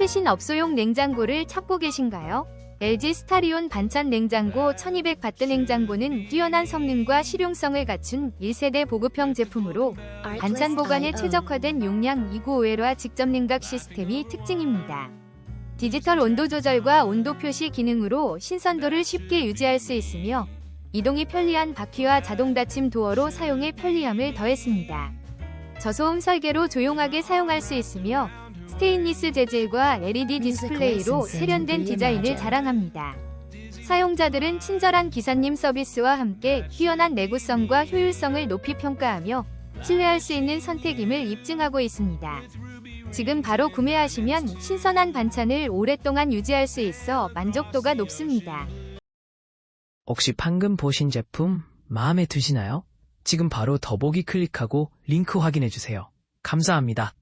최신 업소용 냉장고를 찾고 계신가요? LG 스타리온 반찬 냉장고 1200 바트 냉장고는 뛰어난 성능과 실용성을 갖춘 1세대 보급형 제품으로 반찬 보관에 최적화된 용량 295회로와 직접 냉각 시스템이 특징입니다. 디지털 온도 조절과 온도 표시 기능으로 신선도를 쉽게 유지할 수 있으며 이동이 편리한 바퀴와 자동 닫힘 도어로 사용에 편리함을 더했습니다. 저소음 설계로 조용하게 사용할 수 있으며 스테인리스 재질과 LED 디스플레이로 세련된 디자인을 자랑합니다. 사용자들은 친절한 기사님 서비스와 함께 뛰어난 내구성과 효율성을 높이 평가하며 신뢰할 수 있는 선택임을 입증하고 있습니다. 지금 바로 구매하시면 신선한 반찬을 오랫동안 유지할 수 있어 만족도가 높습니다. 혹시 방금 보신 제품 마음에 드시나요? 지금 바로 더보기 클릭하고 링크 확인해주세요. 감사합니다.